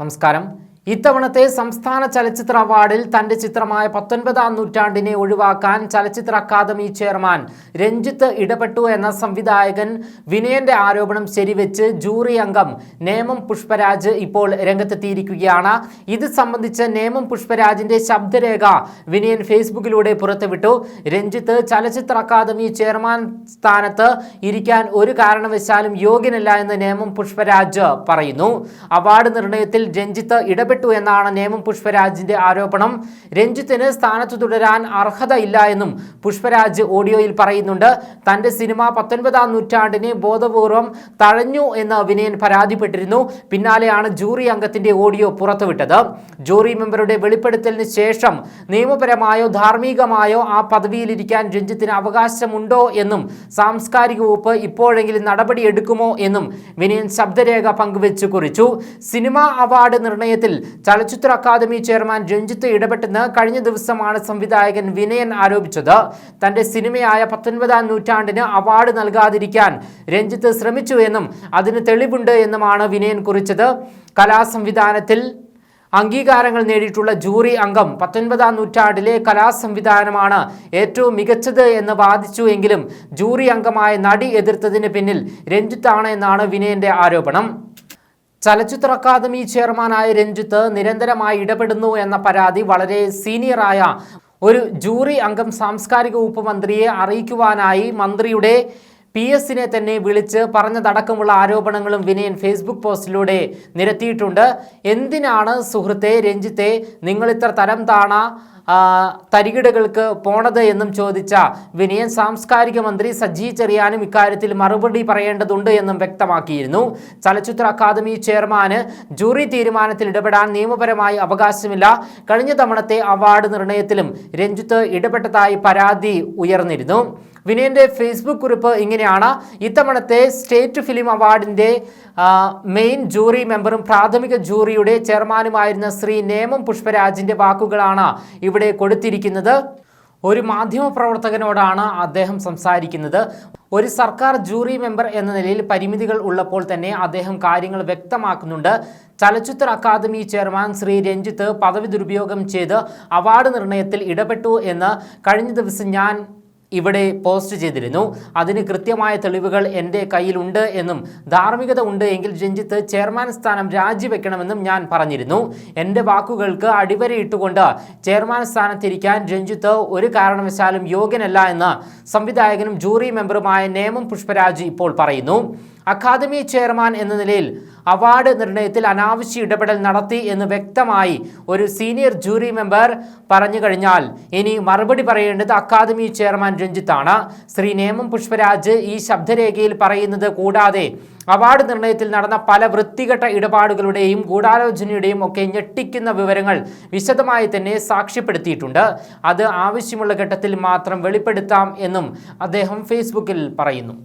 നമസ്കാരം. ഇത്തവണത്തെ സംസ്ഥാന ചലച്ചിത്ര അവാർഡിൽ തന്റെ ചിത്രമായ പത്തൊൻപതാം നൂറ്റാണ്ടിനെ ഒഴിവാക്കാൻ ചലച്ചിത്ര അക്കാദമി ചെയർമാൻ രഞ്ജിത്ത് ഇടപെട്ടു എന്ന സംവിധായകൻ വിനയന്റെ ആരോപണം ശരിവെച്ച് ജൂറി അംഗം നേമം പുഷ്പരാജ് ഇപ്പോൾ രംഗത്തെത്തിയിരിക്കുകയാണ്. ഇത് സംബന്ധിച്ച് നേമം പുഷ്പരാജിന്റെ ശബ്ദരേഖ വിനയൻ ഫേസ്ബുക്കിലൂടെ പുറത്തുവിട്ടു. രഞ്ജിത്ത് ചലച്ചിത്ര അക്കാദമി ചെയർമാൻ സ്ഥാനത്ത് ഇരിക്കാൻ ഒരു കാരണവശാലും യോഗ്യനല്ല എന്ന് നേമം പുഷ്പരാജ് പറയുന്നു. അവാർഡ് നിർണയത്തിൽ രഞ്ജിത്ത് ഇടപെട്ടു എന്നാണ് നേമം പുഷ്പരാജിന്റെ ആരോപണം. രഞ്ജിത്തിന് സ്ഥാനത്ത് തുടരാൻ അർഹതയില്ല എന്നും പുഷ്പരാജ് ഓഡിയോയിൽ പറയുന്നുണ്ട്. തന്റെ സിനിമ പത്തൊൻപതാം നൂറ്റാണ്ടിനെ ബോധപൂർവം തഴഞ്ഞു എന്ന് വിനയൻ പരാതിപ്പെട്ടിരുന്നു. പിന്നാലെയാണ് ജൂറി അംഗത്തിന്റെ ഓഡിയോ പുറത്തുവിട്ടത്. ജൂറി മെമ്പറുടെ വെളിപ്പെടുത്തലിന് ശേഷം നിയമപരമായോ ധാർമ്മികമായോ ആ പദവിയിലിരിക്കാൻ രഞ്ജിത്തിന് അവകാശമുണ്ടോ എന്നും സാംസ്കാരിക വകുപ്പ് ഇപ്പോഴെങ്കിലും നടപടിയെടുക്കുമോ എന്നും വിനയൻ ശബ്ദരേഖ പങ്കുവെച്ച് കുറിച്ചു. സിനിമാ അവാർഡ് നിർണയത്തിൽ ചലച്ചിത്ര അക്കാദമി ചെയർമാൻ രഞ്ജിത്ത് ഇടപെട്ടെന്ന് കഴിഞ്ഞ ദിവസമാണ് സംവിധായകൻ വിനയൻ ആരോപിച്ചത്. തന്റെ സിനിമയായ പത്തൊൻപതാം നൂറ്റാണ്ടിന് അവാർഡ് നൽകാതിരിക്കാൻ രഞ്ജിത്ത് ശ്രമിച്ചു എന്നും അതിന് തെളിവുണ്ട് എന്നുമാണ് വിനയൻ കുറിച്ചത്. കലാസംവിധാനത്തിൽ അംഗീകാരങ്ങൾ നേടിയിട്ടുള്ള ജൂറി അംഗം പത്തൊൻപതാം നൂറ്റാണ്ടിലെ കലാസംവിധാനമാണ് ഏറ്റവും മികച്ചത് എന്ന് വാദിച്ചു എങ്കിലും ജൂറി അംഗമായ നടി എതിർത്തതിന് പിന്നിൽ രഞ്ജിത്താണ് എന്നാണ് വിനയന്റെ ആരോപണം. ചലച്ചിത്ര അക്കാദമി ചെയർമാനായ രഞ്ജിത്ത് നിരന്തരമായി ഇടപെടുന്നു എന്ന പരാതി വളരെ സീനിയറായ ഒരു ജൂറി അംഗം സാംസ്കാരിക വകുപ്പ് മന്ത്രിയെ അറിയിക്കുവാനായി മന്ത്രിയുടെ പി എസിനെ തന്നെ വിളിച്ച് പറഞ്ഞതടക്കമുള്ള ആരോപണങ്ങളും വിനയൻ ഫേസ്ബുക്ക് പോസ്റ്റിലൂടെ നിരത്തിയിട്ടുണ്ട്. എന്തിനാണ് സുഹൃത്തെ രഞ്ജിത്തെ നിങ്ങളിത്ര തരം താണ തരികിടകൾക്ക് പോണത് എന്നും ചോദിച്ച വിനയൻ സാംസ്കാരിക മന്ത്രി സജി ചെറിയാനും ഇക്കാര്യത്തിൽ മറുപടി പറയേണ്ടതുണ്ട് എന്നും വ്യക്തമാക്കിയിരുന്നു. ചലച്ചിത്ര അക്കാദമി ചെയർമാന് ജൂറി തീരുമാനത്തിൽ ഇടപെടാൻ നിയമപരമായി അവകാശമില്ല. കഴിഞ്ഞ തവണത്തെ അവാർഡ് നിർണയത്തിലും രഞ്ജിത്ത് ഇടപെട്ടതായി പരാതി ഉയർന്നിരുന്നു. വിനയന്റെ ഫേസ്ബുക്ക് കുറിപ്പ് ഇങ്ങനെയാണ്. ഇത്തവണത്തെ സ്റ്റേറ്റ് ഫിലിം അവാർഡിന്റെ മെയിൻ ജൂറി മെമ്പറും പ്രാഥമിക ജൂറിയുടെ ചെയർമാനുമായിരുന്ന ശ്രീ നേമം പുഷ്പരാജിന്റെ വാക്കുകളാണ് ഇവിടെ കൊടുത്തിരിക്കുന്നത്. ഒരു മാധ്യമ പ്രവർത്തകനോടാണ് അദ്ദേഹം സംസാരിക്കുന്നത്. ഒരു സർക്കാർ ജൂറി മെമ്പർ എന്ന നിലയിൽ പരിമിതികൾ ഉള്ളപ്പോൾ തന്നെ അദ്ദേഹം കാര്യങ്ങൾ വ്യക്തമാക്കുന്നുണ്ട്. ചലച്ചിത്ര അക്കാദമി ചെയർമാൻ ശ്രീ രഞ്ജിത്ത് പദവി ദുരുപയോഗം ചെയ്ത് അവാർഡ് നിർണയത്തിൽ ഇടപെട്ടു എന്ന് കഴിഞ്ഞ ദിവസം ഞാൻ ഇവിടെ പോസ്റ്റ് ചെയ്തിരുന്നു. അതിന് കൃത്യമായ തെളിവുകൾ എന്റെ കയ്യിലുണ്ട് എന്നും ധാർമ്മികത ഉണ്ട് എങ്കിൽ രഞ്ജിത്ത് ചെയർമാൻ സ്ഥാനം രാജിവെക്കണമെന്നും ഞാൻ പറഞ്ഞിരുന്നു. എന്റെ വാക്കുകൾക്ക് അടിവരയിട്ടുകൊണ്ട് ചെയർമാൻ സ്ഥാനത്തിരിക്കാൻ രഞ്ജിത്ത് ഒരു കാരണവശാലും യോഗ്യനല്ല എന്ന് സംവിധായകനും ജൂറി മെമ്പറുമായ നേമം പുഷ്പരാജ് ഇപ്പോൾ പറയുന്നു. അക്കാദമി ചെയർമാൻ എന്ന നിലയിൽ അവാർഡ് നിർണയത്തിൽ അനാവശ്യ ഇടപെടൽ നടത്തി എന്ന് വ്യക്തമായി ഒരു സീനിയർ ജൂറി മെമ്പർ പറഞ്ഞു കഴിഞ്ഞാൽ ഇനി മറുപടി പറയേണ്ടത് അക്കാദമി ചെയർമാൻ രഞ്ജിത്താണ്. ശ്രീ നേമം പുഷ്പരാജ് ഈ ശബ്ദരേഖയിൽ പറയുന്നത് കൂടാതെ അവാർഡ് നിർണയത്തിൽ നടന്ന പല വൃത്തികെട്ട ഇടപാടുകളുടെയും ഗൂഢാലോചനയുടെയും ഒക്കെ ഞെട്ടിക്കുന്ന വിവരങ്ങൾ വിശദമായി തന്നെ സാക്ഷ്യപ്പെടുത്തിയിട്ടുണ്ട്. അത് ആവശ്യമുള്ള ഘട്ടത്തിൽ മാത്രം വെളിപ്പെടുത്താം എന്നും അദ്ദേഹം ഫേസ്ബുക്കിൽ പറയുന്നു.